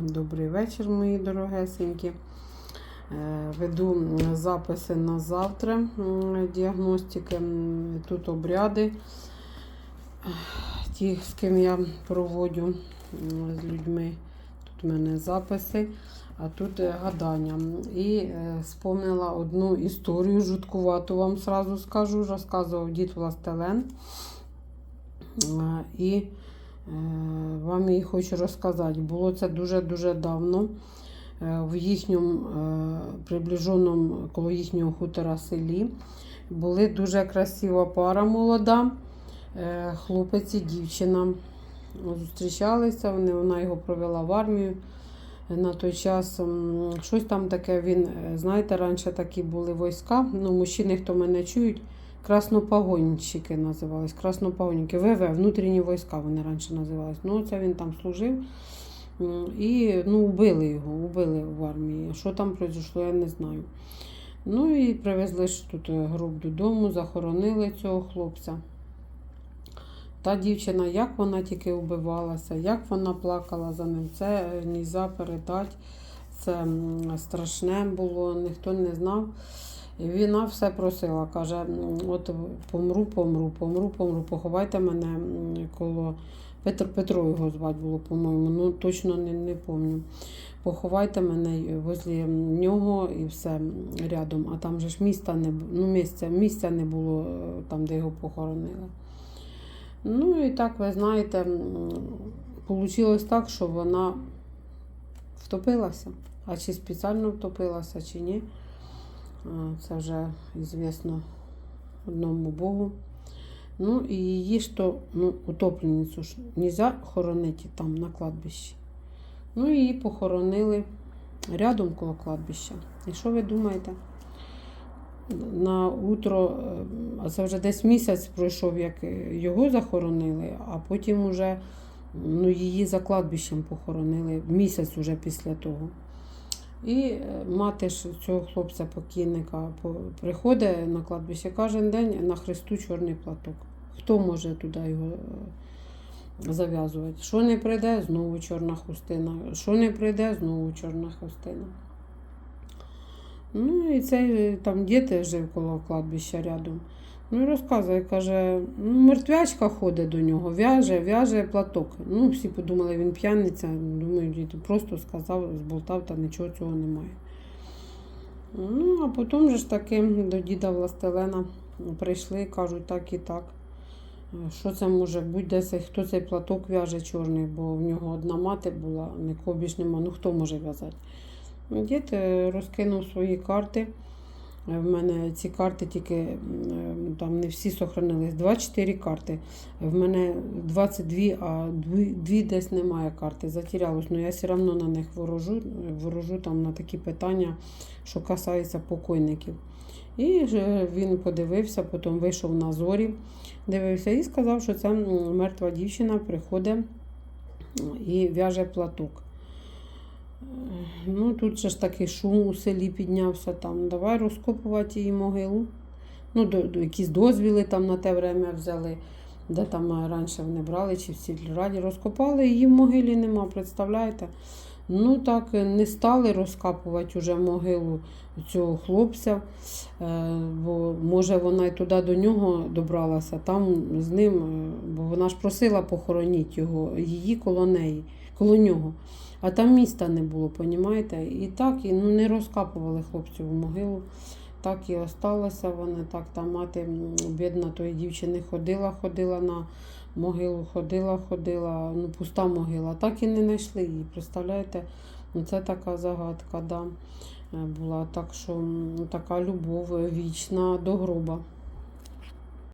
Добрий вечір, мої дорогесенькі. Е, Веду записи на завтра діагностики. Тут обряди. Ті, з ким я проводжу з людьми. Тут у мене записи, а тут е, гадання. І е, спомнила одну історію жуткувату, вам сразу скажу. Розказував дід Властелен. Е, І е, вам її хочу розказати. Було це дуже-дуже давно. Е, В їхньому е, приближеному коло їхнього хутора селі були дуже красива пара молода, е, хлопець і дівчина. Зустрічалися, вони, вона його провела в армію. На той час щось там таке він, е, знаєте, раніше такі були війська. Ну, мужчини, хто мене чують, краснопогонщики називались. Краснопогонники, ВВ, внутрішні війська вони раніше називались. Ну, це він там служив. І ну, убили його, убили в армії. Що там пройшло, я не знаю. Ну і привезли ж тут е, гроб додому, захоронили цього хлопця. Та дівчина, як вона тільки вбивалася, як вона плакала за ним, це е, нельзя передати. Це страшне було, ніхто не знав. І вона все просила, каже: от помру, помру, помру, помру, поховайте мене коло Петр Петро його звати було, по-моєму, ну точно не, не пам'ятаю. Поховайте мене возле нього і все рядом. А там же ж міста не ну, місця, місця не було е, там, де його похоронили. Ну і так, ви знаєте, вийшло так, що вона втопилася. А чи спеціально втопилася, чи ні, це вже звісно одному Богу. Ну і її ж то, ну, утопленицю ж нельзя хоронити там на кладбищі. Ну і її похоронили рядом коло кладбища. І що ви думаєте? На утро, е, а це вже десь місяць пройшов, як е, його захоронили, а потім уже ну, її за кладбищем похоронили місяць уже після того. І е, мати ж цього хлопця покійника по- приходить на кладбище кожен день на хресту чорний платок. Хто може туди його е, зав'язувати? Що не прийде, знову чорна хустина. Що не прийде, знову чорна хустина. Ну і цей там діти жив коло кладбища рядом. Ну і розказує, каже, ну, мертвячка ходить до нього, в'яже, в'яже платок. Ну, всі подумали, він п'яниця. Думаю, дід просто сказав, зболтав, та нічого цього немає. Ну, а потім же ж таки до діда Властелена прийшли, кажуть, так і так. Що це може бути, де цей, хто цей платок в'яже чорний, бо в нього одна мати була, нікого більш нема. Ну хто може в'язати? Дід е, розкинув свої карти. Е, В мене ці карти тільки е, там не всі сохранились. 24 карти. В мене 22, а дві, дві десь немає карти. Затерялось. Ну я все одно на них ворожу, ворожу там на такі питання, що касаються покойників. І він подивився, потім вийшов на зорі, дивився і сказав, що це мертва дівчина приходить і в'яже платок. Ну, тут же ж такий шум у селі піднявся там. Давай розкопувати її могилу. Ну, до, до, якісь дозвіли там на те время взяли, де там е, раніше вони брали, чи в сільраді розкопали, її в могилі нема, представляєте? Ну так е, не стали розкапувати уже могилу цього хлопця, е, бо може вона й туди до нього добралася, там з ним, бо вона ж просила похоронити його, її коло неї, коло нього. А там міста не було, понімаєте? І так, і ну, не розкапували хлопців в могилу. Так і осталося вони. Так там мати бідна тої дівчини ходила, ходила на могилу, ходила, ходила, ну пуста могила. Так і не знайшли її. Представляєте? Ну, Це така загадка, да, е, була. Так що така любов вічна до гроба.